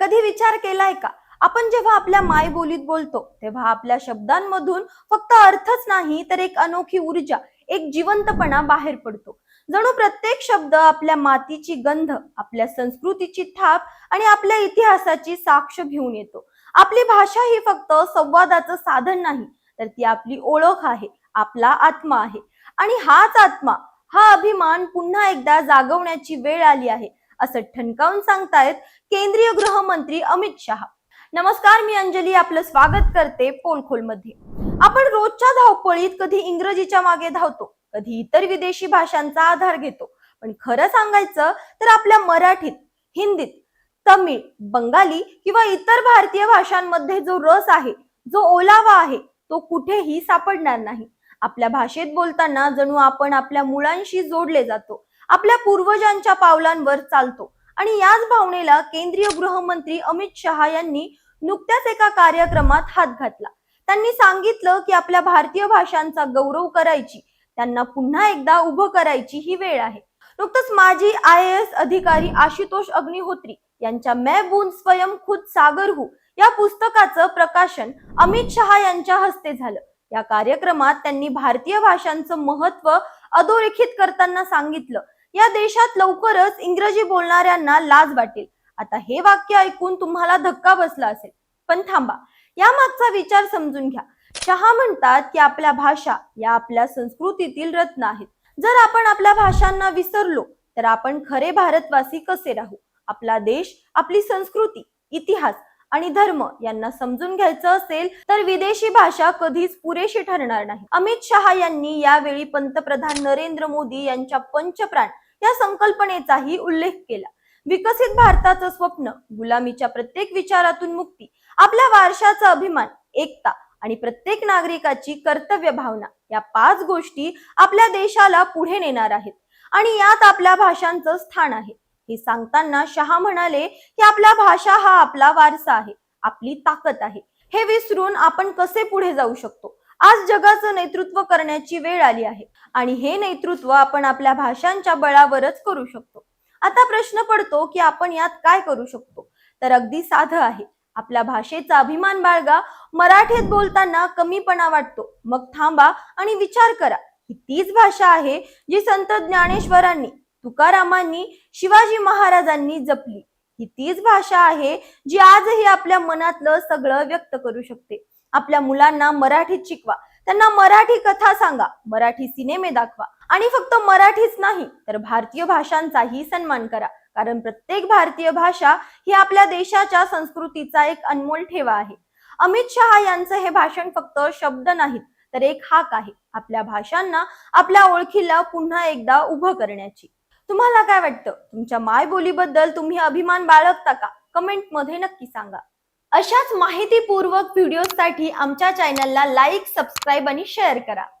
कधी विचार केलाय का? आपण जेव्हा आपल्या मायबोलीत बोलतो तेव्हा आपल्या शब्दांमधून फक्त अर्थच नाही तर एक अनोखी ऊर्जा एक जिवंतपणा बाहेर पडतो. जणू प्रत्येक शब्द आपल्या मातीची गंध आपल्या संस्कृतीची थाप आणि आपल्या इतिहासाची साक्ष घेऊन येतो. आपली भाषा ही फक्त संवादाचं साधन नाही तर ती आपली ओळख आहे आपला आत्मा आहे. आणि हाच आत्मा हा अभिमान पुन्हा एकदा जागवण्याची वेळ आली आहे. असं ठणकावून सांगतायत केंद्रीय गृहमंत्री अमित शहा. नमस्कार मी अंजली. आपलं स्वागत करते पोलखोलमध्ये आपण रोजच्या धावपळीत कधी इंग्रजीच्या मागे धावतो कधी इतर विदेशी भाषांचा आधार घेतो. पण खरं सांगायचं तर आपल्या मराठीत हिंदीत तमिळ बंगाली किंवा इतर भारतीय भाषांमध्ये जो रस आहे जो ओलावा आहे तो कुठेही सापडणार नाही. आपल्या भाषेत बोलताना जणू आपण आपल्या मुळांशी जोडले जातो. आपल्या पूर्वजांच्या पावलांवर चालतो. आणि याच भावनेला केंद्रीय गृहमंत्री अमित शहा यांनी नुकत्याच एका कार्यक्रमात हात घातला. त्यांनी सांगितलं की आपल्या भारतीय भाषांचा गौरव करायची त्यांना पुन्हा एकदा उभं करायची ही वेळ आहे. नुकतंच माजी आय एस अधिकारी आशुतोष अग्निहोत्री यांच्या मैं बून स्वयं खुद सागर हू या पुस्तकाचं प्रकाशन अमित शहा यांच्या हस्ते झालं. या कार्यक्रमात त्यांनी भारतीय भाषांचं महत्त्व अधोरेखित करताना सांगितलं या देशात लवकरच इंग्रजी बोलणाऱ्यांना लाज वाटेल. आता हे वाक्य ऐकून तुम्हाला धक्का बसला असेल. पण थांबा या मागचा विचार समजून घ्या. शहा म्हणतात की आपल्या भाषा या आपल्या संस्कृतीतील रत्न आहेत. जर आपण आपल्या भाषांना विसरलो तर आपण खरे भारतवासी कसे राहू? आपला देश आपली संस्कृती इतिहास आणि धर्म यांना समजून घ्यायचं असेल तर विदेशी भाषा कधीच पुरेशी ठरणार नाही. अमित शहा यांनी यावेळी पंतप्रधान नरेंद्र मोदी यांच्या पंचप्राण या संकल्पनेचाही उल्लेख केला. विकसित भारताचं स्वप्न गुलामीच्या प्रत्येक विचारातून मुक्ती आपल्या वारशाचा अभिमान एकता आणि प्रत्येक नागरिकाची कर्तव्य भावना या पाच गोष्टी आपल्या देशाला पुढे नेणार आहेत. आणि यात आपल्या भाषांचं स्थान आहे. हे सांगताना शहा म्हणाले की आपल्या भाषा हा आपला वारसा आहे आपली ताकद आहे. हे विसरून आपण कसे पुढे जाऊ शकतो? आज जगाचं नेतृत्व करण्याची वेळ आली आहे आणि हे नेतृत्व आपण आपल्या भाषांच्या बळावरच करू शकतो. आता प्रश्न पडतो की आपण यात काय करू शकतो? तर अगदी साधं आहे. आपल्या भाषेचा अभिमान बाळगा. मराठीत बोलताना कमीपणा वाटतो. मग थांबा आणि विचार करा ही तीच भाषा आहे जी संत ज्ञानेश्वरांनी तुकारामांनी शिवाजी महाराजांनी जपली. ही तीच भाषा आहे जी आजही आपल्या मनातलं सगळं व्यक्त करू शकते. आपल्या मुलांना मराठीत शिकवा. त्यांना मराठी कथा सांगा. मराठी सिनेमे दाखवा. आणि फक्त मराठीच नाही तर भारतीय भाषांचाही सन्मान करा. कारण प्रत्येक भारतीय भाषा ही आपल्या देशाच्या संस्कृतीचा एक अनमोल ठेवा आहे. अमित शहा यांचं हे भाषण फक्त शब्द नाहीत तर एक हाक आहे. आपल्या भाषांना आपल्या ओळखीला पुन्हा एकदा उभं करण्याची. तुम्हाला काय वाटतं? तुमच्या मायबोलीबद्दल तुम्ही अभिमान बाळगता का? कमेंटमध्ये नक्की सांगा. अशाच माहितीपूर्वक व्हिडिओसाठी आमच्या चॅनलला लाईक सबस्क्राईब आणि शेअर करा.